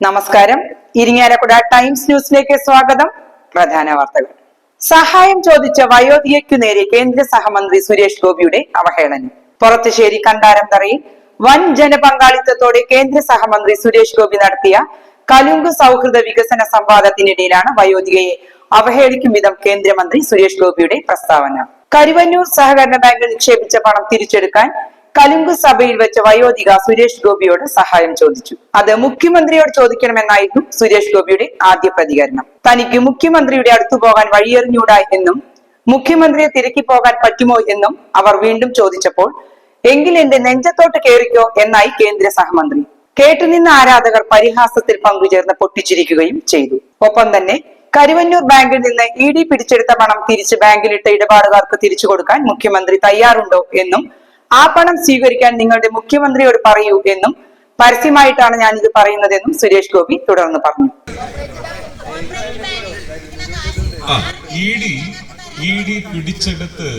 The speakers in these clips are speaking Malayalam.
നമസ്കാരം. ഇരിങ്ങാലക്കുട ടൈംസ് ന്യൂസിലേക്ക് സ്വാഗതം. പ്രധാന വാർത്തകൾ. സഹായം ചോദിച്ച വയോധികയ്ക്കു നേരെ കേന്ദ്ര സഹമന്ത്രി സുരേഷ് ഗോപിയുടെ അവഹേളനം. പുറത്തുശ്ശേരി കണ്ടാരം തറയിൽ വൻ ജനപങ്കാളിത്തത്തോടെ കേന്ദ്ര സഹമന്ത്രി സുരേഷ് ഗോപി നടത്തിയ കലുങ്ക് സൗഹൃദ വികസന സംവാദത്തിനിടയിലാണ് വയോധികയെ അവഹേളിക്കും വിധം കേന്ദ്രമന്ത്രി സുരേഷ് ഗോപിയുടെ പ്രസ്താവന. കരുവന്നൂർ സഹകരണ ബാങ്കിൽ നിക്ഷേപിച്ച പണം തിരിച്ചെടുക്കാൻ കലുങ്ക് സഭയിൽ വെച്ച വയോധിക സുരേഷ് ഗോപിയോട് സഹായം ചോദിച്ചു. അത് മുഖ്യമന്ത്രിയോട് ചോദിക്കണമെന്നായിരുന്നു സുരേഷ് ഗോപിയുടെ ആദ്യ പ്രതികരണം. തനിക്ക് മുഖ്യമന്ത്രിയുടെ അടുത്തു പോകാൻ വഴിയെറിഞ്ഞൂടാ എന്നും മുഖ്യമന്ത്രിയെ തിരക്കി പോകാൻ പറ്റുമോ എന്നും അവർ വീണ്ടും ചോദിച്ചപ്പോൾ എങ്കിൽ എന്റെ നെഞ്ചത്തോട്ട് കയറിക്കോ എന്നായി കേന്ദ്ര സഹമന്ത്രി. കേട്ടുനിന്ന ആരാധകർ പരിഹാസത്തിൽ പങ്കുചേർന്ന് പൊട്ടിച്ചിരിക്കുകയും ചെയ്തു. ഒപ്പം തന്നെ കരുവന്നൂർ ബാങ്കിൽ നിന്ന് ഇ ഡി പിടിച്ചെടുത്ത പണം തിരിച്ച് ബാങ്കിലിട്ട ഇടപാടുകാർക്ക് തിരിച്ചു കൊടുക്കാൻ മുഖ്യമന്ത്രി തയ്യാറുണ്ടോ എന്നും ആ പണം സ്വീകരിക്കാൻ നിങ്ങളുടെ മുഖ്യമന്ത്രിയോട് പറയൂ എന്നും പരസ്യമായിട്ടാണ് ഞാൻ ഇത് പറയുന്നതെന്നും സുരേഷ് ഗോപി തുടർന്ന് പറഞ്ഞു. ഇ ഡി പിടിച്ചെടുത്ത്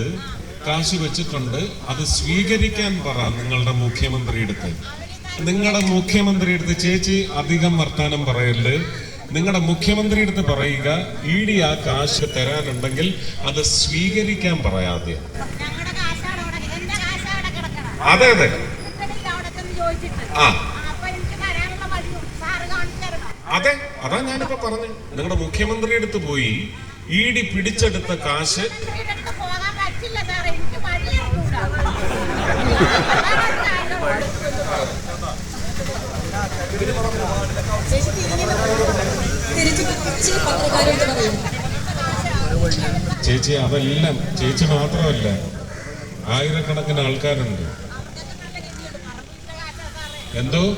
കാശ് വെച്ചിട്ടുണ്ട്. അത് സ്വീകരിക്കാൻ പറ നിങ്ങളുടെ മുഖ്യമന്ത്രിയുടെ നിങ്ങളുടെ മുഖ്യമന്ത്രിയുടെ അടുത്ത് ചേച്ചി അധികം വർത്താനം പറയല്ലേ നിങ്ങളുടെ മുഖ്യമന്ത്രിയുടെ അടുത്ത് പറയുക ഇ ഡി ആ കാശ് തരാനുണ്ടെങ്കിൽ അത് സ്വീകരിക്കാൻ പറയാതെ. അതെ അതെ. ആ. അതെ അതാ ഞാനിപ്പോ പറഞ്ഞു. നിങ്ങളുടെ മുഖ്യമന്ത്രിയുടെ അടുത്ത് പോയി ഇ ഡി പിടിച്ചെടുത്ത കാശ് ചേച്ചി അതെല്ലാം. ചേച്ചി മാത്രമല്ല. ആയിരക്കണക്കിന് ആൾക്കാരുണ്ട്. എന്തോ?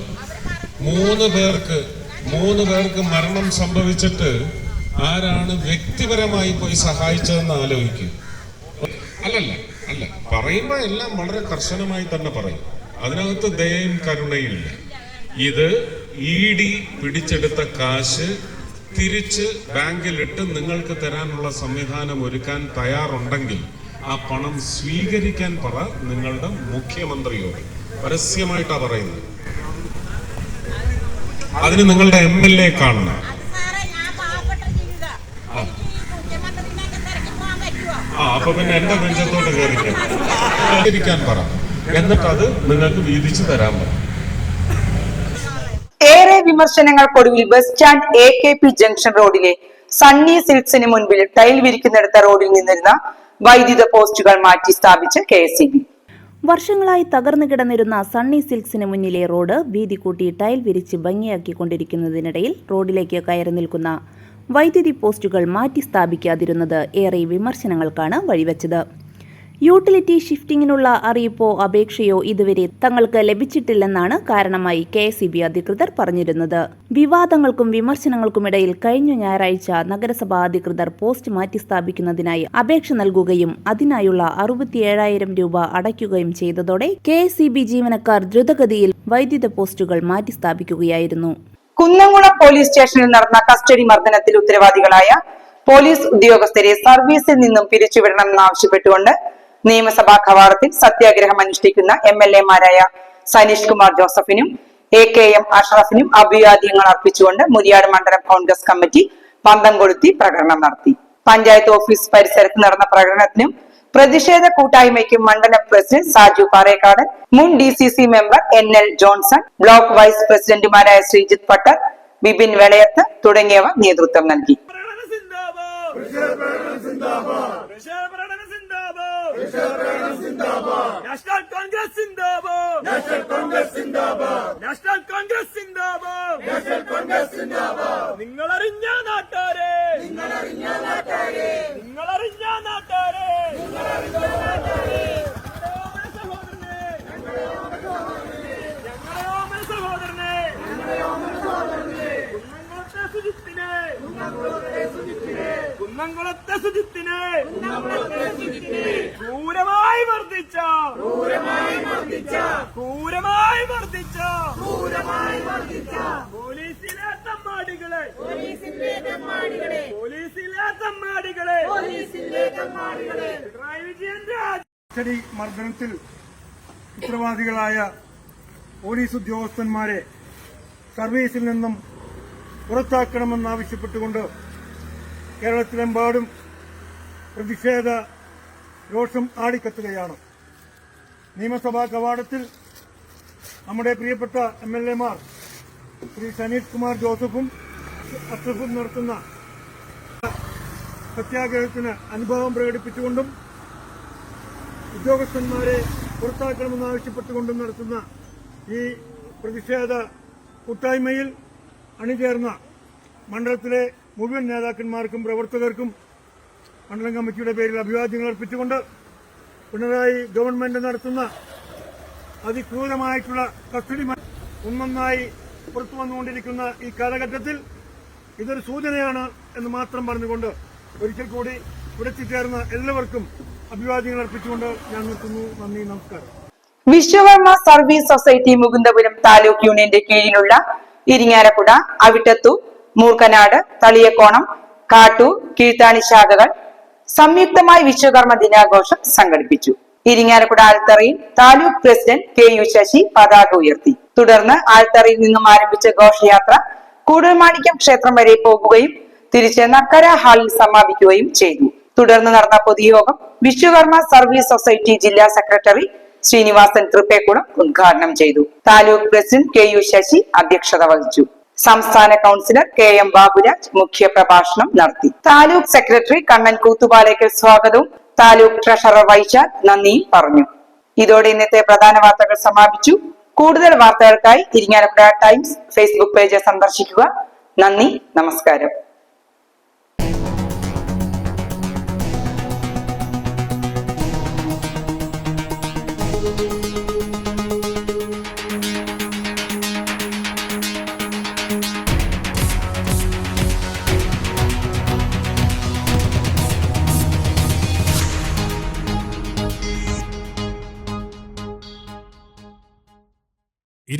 മൂന്ന് പേർക്ക് മൂന്ന് പേർക്ക് മരണം സംഭവിച്ചിട്ട് ആരാണ് വ്യക്തിപരമായി പോയി സഹായിച്ചതെന്ന് ആലോചിക്കും. അല്ലല്ല അല്ല പറയുമ്പോ എല്ലാം വളരെ കർശനമായി തന്നെ പറയും. അതിനകത്ത് ദയയും കരുണയും ഇല്ല ഇത് ഇ ഡി പിടിച്ചെടുത്ത കാശ് തിരിച്ച് ബാങ്കിലിട്ട് നിങ്ങൾക്ക് തരാനുള്ള സംവിധാനം ഒരുക്കാൻ തയ്യാറുണ്ടെങ്കിൽ ആ പണം സ്വീകരിക്കാൻ പറ നിങ്ങളുടെ മുഖ്യമന്ത്രിയോട്. പരസ്യമായിട്ടാ പറയുന്നത്. അതിന് നിങ്ങളുടെ എം എൽ എ കാണണം. ആ. അപ്പൊ പിന്നെ എന്റെ നെഞ്ചത്തോട്ട് കയറിക്കാൻ പറ. എന്നിട്ട് അത് നിങ്ങൾക്ക് വീതിച്ചു തരാൻ പറ. ഏറെ വിമർശനങ്ങൾക്കൊടുവിൽ bus stand A K P junction റോഡിലെ സണ്ണി സിൽക്സിന് മുൻപിൽ ടൈൽ വിരിക്കുന്നിടത്ത റോഡിൽ നിന്നിരുന്ന വൈദ്യുത പോസ്റ്റുകൾ മാറ്റി സ്ഥാപിച്ച കെ എസ് വർഷങ്ങളായി തകർന്നു കിടന്നിരുന്ന സണ്ണി സിൽക്സിന് മുന്നിലെ റോഡ് വീതി കൂട്ടി ടൈൽ വിരിച്ച് ഭംഗിയാക്കിക്കൊണ്ടിരിക്കുന്നതിനിടയിൽ റോഡിലേക്ക് കയറി നിൽക്കുന്ന വൈദ്യുതി പോസ്റ്റുകൾ മാറ്റി സ്ഥാപിക്കാതിരുന്നത് ഏറെ വിമർശനങ്ങൾക്കാണ് വഴിവെച്ചത്. യൂട്ടിലിറ്റി ഷിഫ്റ്റിങ്ങിനുള്ള അറിയിപ്പോ അപേക്ഷയോ ഇതുവരെ തങ്ങൾക്ക് ലഭിച്ചിട്ടില്ലെന്നാണ് കാരണമായി കെ അധികൃതർ പറഞ്ഞിരുന്നത്. വിവാദങ്ങൾക്കും വിമർശനങ്ങൾക്കുമിടയിൽ കഴിഞ്ഞ ഞായറാഴ്ച നഗരസഭാ അധികൃതർ പോസ്റ്റ് മാറ്റി സ്ഥാപിക്കുന്നതിനായി അപേക്ഷ നൽകുകയും അതിനായുള്ള അറുപത്തിയേഴായിരം രൂപ അടയ്ക്കുകയും ചെയ്തതോടെ കെ ജീവനക്കാർ ദ്രുതഗതിയിൽ വൈദ്യുത പോസ്റ്റുകൾ മാറ്റി സ്ഥാപിക്കുകയായിരുന്നു. കുന്നംകുളം പോലീസ് സ്റ്റേഷനിൽ നടന്ന കസ്റ്റഡി മർദ്ദനത്തിൽ ഉത്തരവാദികളായ പോലീസ് ഉദ്യോഗസ്ഥരെ സർവീസിൽ നിന്നും പിരിച്ചുവിടണമെന്നാവശ്യപ്പെട്ടുകൊണ്ട് നിയമസഭാ കവാടത്തിൽ സത്യാഗ്രഹം അനുഷ്ഠിക്കുന്ന എം എൽ എമാരായ സനീഷ് കുമാർ ജോസഫിനും എ കെ എം അഷ്റഫിനും അഭിവാദ്യങ്ങൾ അർപ്പിച്ചുകൊണ്ട് മുരിയാട് മണ്ഡലം കോൺഗ്രസ് കമ്മിറ്റി പന്തം കൊളുത്തി പ്രകടനം നടത്തി. പഞ്ചായത്ത് ഓഫീസ് പരിസരത്ത് നടന്ന പ്രകടനത്തിനും പ്രതിഷേധ കൂട്ടായ്മയ്ക്കും മണ്ഡലം പ്രസിഡന്റ് സാജു പാറേക്കാട് മുൻ D C C member N L Johnson block vice പ്രസിഡന്റുമാരായ ശ്രീജിത്ത് പട്ടർ ബിപിൻ വെളയത്ത് തുടങ്ങിയവർ നേതൃത്വം നൽകി പ്രകടനം സിന്ദാബാദ് പ്രകടനം സിന്ദാബാദ് നാഷണൽ കോൺഗ്രസ് സിന്ദാബാദ്. നാഷണൽ കോൺഗ്രസ് സിന്ദാബാദ്. നാഷണൽ കോൺഗ്രസ് സിന്ദാബാദ്. നാഷണൽ കോൺഗ്രസ് സിന്ദാബാദ്. നിങ്ങൾ അറിഞ്ഞ നാട്ടാരെ നിങ്ങൾ അറിഞ്ഞ നാട്ടാരെ നിങ്ങൾ അറിഞ്ഞ നാട്ടാരെ നിങ്ങൾ അറിഞ്ഞ നാട്ടാരെ ഞങ്ങളുടെ ഓമന സഹോദരനെ ഞങ്ങളുടെ ഓമന സഹോദരനെ കുന്നംകുളത്തെ സുജിത്തിനെ കുന്നംകുളത്തെ സുജിത്തിനെ ക്രൂരമായി മർദ്ദിച്ച ക്രൂരമായി മർദ്ദിച്ച ക്രൂരമായി വർദ്ധിച്ച ക്രൂരമായി വർദ്ധിച്ച പോലീസിലെ തമ്മാടികളെ പോലീസിലെ തമ്മാടികളെ പോലീസിലെ തമ്മാടികളെ പോലീസിലെ തമ്മാടികളെ പിണറായി വിജയൻ രാജ അച്ചടി മർദ്ദനത്തിൽ ഉത്തരവാദികളായ പോലീസ് ഉദ്യോഗസ്ഥന്മാരെ സർവീസിൽ നിന്നും പുറത്താക്കണമെന്നാവശ്യപ്പെട്ടുകൊണ്ട് കേരളത്തിലെമ്പാടും പ്രതിഷേധ രോഷം ആടിക്കത്തുകയാണ്. നിയമസഭാ കവാടത്തിൽ നമ്മുടെ പ്രിയപ്പെട്ട എം എൽ എമാർ ശ്രീ സനീഷ് കുമാർ ജോസഫും അഷ്റഫും നടത്തുന്ന സത്യാഗ്രഹത്തിന് അനുഭവം പ്രകടിപ്പിച്ചുകൊണ്ടും ഉദ്യോഗസ്ഥന്മാരെ പുറത്താക്കണമെന്നാവശ്യപ്പെട്ടുകൊണ്ടും നടത്തുന്ന ഈ പ്രതിഷേധ കൂട്ടായ്മയിൽ അണിചേർന്ന മണ്ഡലത്തിലെ മുഴുവൻ നേതാക്കന്മാർക്കും പ്രവർത്തകർക്കും മണ്ഡലം കമ്മിറ്റിയുടെ പേരിൽ അഭിവാദ്യങ്ങൾ അർപ്പിച്ചുകൊണ്ട് പിണറായി ഗവൺമെന്റ് നടത്തുന്ന അതിക്രൂരമായിട്ടുള്ള കസ്റ്റഡി ഒന്നൊന്നായി പുറത്തു വന്നുകൊണ്ടിരിക്കുന്ന ഈ കാലഘട്ടത്തിൽ ഇതൊരു സൂചനയാണ് എന്ന് മാത്രം പറഞ്ഞുകൊണ്ട് ഒരിക്കൽ കൂടി ഇവിടെ ചേർന്ന എല്ലാവർക്കും അഭിവാദ്യങ്ങൾ അർപ്പിച്ചുകൊണ്ട് ഞാൻ നിർത്തുന്നു. നന്ദി നമസ്കാരം. വിശ്വകർമ്മ സർവീസ് സൊസൈറ്റി മുകുന്ദപുരം താലൂക്ക് യൂണിയന്റെ കീഴിലുള്ള ഇരിങ്ങാലക്കുട അവിട്ടത്തു മൂർക്കനാട് തളിയക്കോണം കാട്ടൂർ കീഴ്ത്താണി ശാഖകൾ സംയുക്തമായി വിശ്വകർമ്മ ദിനാഘോഷം സംഘടിപ്പിച്ചു. Irinjalakuda ആൽത്തറയിൽ taluk president K U Sasi പതാക ഉയർത്തി. തുടർന്ന് ആൽത്തറയിൽ നിന്നും ആരംഭിച്ച ഘോഷയാത്ര കൂടൽമാണിക്യം ക്ഷേത്രം വരെ പോകുകയും തിരിച്ച് നക്കര ഹാളിൽ സമാപിക്കുകയും ചെയ്തു. തുടർന്ന് നടന്ന പൊതുയോഗം വിശ്വകർമ്മ സർവീസ് സൊസൈറ്റി ജില്ലാ സെക്രട്ടറി ശ്രീനിവാസൻ തൃപ്പേക്കുളം ഉദ്ഘാടനം ചെയ്തു. Taluk president K U Sasi അധ്യക്ഷത വഹിച്ചു. സംസ്ഥാന കൗൺസിലർ കെ എം ബാബുരാജ് മുഖ്യ പ്രഭാഷണം നടത്തി. താലൂക്ക് സെക്രട്ടറി കണ്ണൻ കൂത്തുപാലയ്ക്ക് സ്വാഗതവും. താലൂക്ക് ട്രഷറർ വൈശാഖ് നന്ദിയും പറഞ്ഞു. ഇതോടെ ഇന്നത്തെ പ്രധാന വാർത്തകൾ സമാപിച്ചു. കൂടുതൽ വാർത്തകൾക്കായി ഇരിങ്ങാലക്കുട ടൈംസ് ഫേസ്ബുക്ക് പേജ് സന്ദർശിക്കുക. നന്ദി നമസ്കാരം.